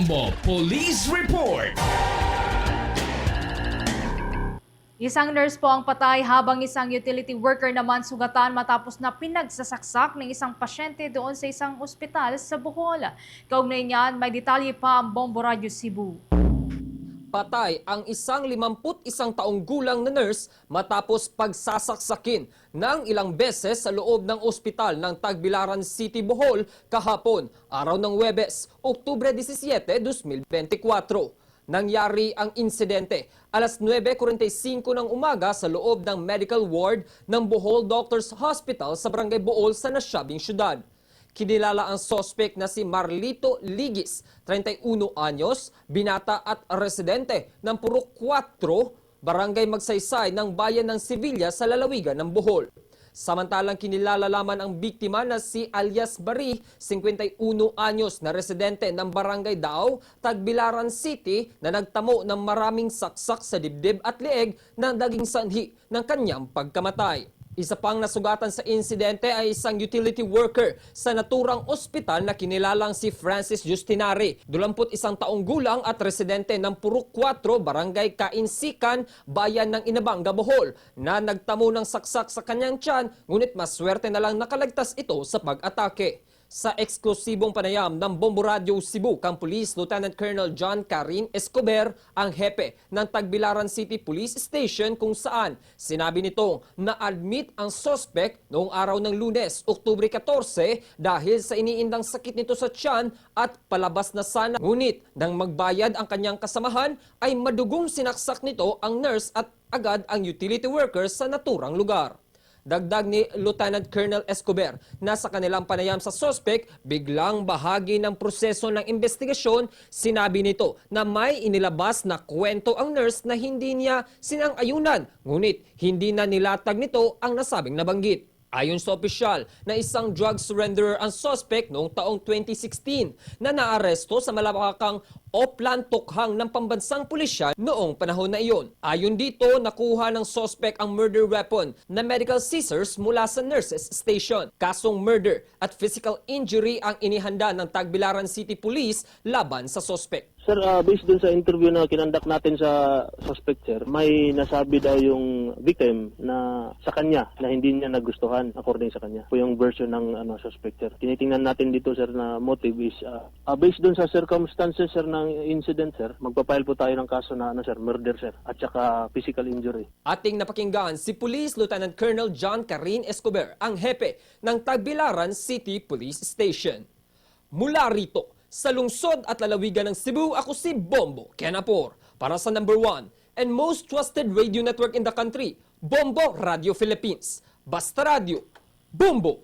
Bombo Police Report. Isang nurse po ang patay habang isang utility worker naman sugatan matapos na pinagsasaksak ng isang pasyente doon sa isang ospital sa Bohol. Kaugnay niyan, may detalye pa ang Bombo Radio Cebu. Patay ang isang 51 taong gulang na nurse matapos pagsasaksakin ng ilang beses sa loob ng ospital ng Tagbilaran City, Bohol kahapon, araw ng Webes, Oktubre 17, 2024. Nangyari ang insidente alas 9.45 ng umaga sa loob ng medical ward ng Bohol Doctors Hospital sa Barangay Bohol sa nasyabing syudad. Kinilala ang sospek na si Marlito Ligis, 31 anyos, binata at residente ng Purok 4, Barangay Magsaysay ng Bayan ng Sevilla sa lalawigan ng Bohol. Samantalang kinilala lamang ang biktima na si alias Bari, 51 anyos na residente ng Barangay Dao, Tagbilaran City na nagtamo ng maraming saksak sa dibdib at leeg na naging sanhi ng kanyang pagkamatay. Isa pang nasugatan sa insidente ay isang utility worker sa naturang ospital na kinilalang si Francis Justinari, 21 taong gulang at residente ng Purok 4, Barangay Kainsikan, Bayan ng Inabanga, Bohol, na nagtamo ng saksak sa kanyang tiyan ngunit maswerte na lang nakalagtas ito sa pag-atake. Sa eksklusibong panayam ng Bombo Radio Cebu, kang Police Lieutenant Colonel John Karin Escobar ang hepe ng Tagbilaran City Police Station kung saan sinabi nitong na-admit ang suspect noong araw ng lunes, Oktubre 14 dahil sa iniindang sakit nito sa tiyan at palabas na sana. Ngunit nang magbayad ang kanyang kasamahan ay madugong sinaksak nito ang nurse at agad ang utility workers sa naturang lugar. Dagdag ni Lieutenant Colonel Escobar na sa kanilang panayam sa sospek, biglang bahagi ng proseso ng investigasyon, sinabi nito na may inilabas na kwento ang nurse na hindi niya sinang-ayunan, ngunit hindi na nilatag nito ang nasabing nabanggit. Ayon sa opisyal na isang drug surrenderer ang suspect noong taong 2016 na naaresto sa malawakang Oplan Tukhang ng pambansang pulisya noong panahon na iyon. Ayon dito, nakuha ng suspect ang murder weapon na medical scissors mula sa nurses station. Kasong murder at physical injury ang inihanda ng Tagbilaran City Police laban sa suspect. Sir, ah, based dun sa interview na kinandak natin sa suspect, sir, may nasabi daw yung victim na sa kanya na hindi niya nagustuhan according sa kanya. Po yung version ng ano, suspect, sir. Tinitingnan natin dito, sir, na motive is ah, ah, based dun sa circumstances, sir, ng incident, sir. Magpapile po tayo ng kaso na ano, sir, murder, sir, at saka physical injury. Ating napakinggan si Police Lieutenant Colonel John Karin Escobar, ang hepe ng Tagbilaran City Police Station. Mula rito, sa lungsod at lalawigan ng Cebu, ako si Bombo Kenapor para sa number one and most trusted radio network in the country, Bombo Radio Philippines. Basta Radio, Bombo!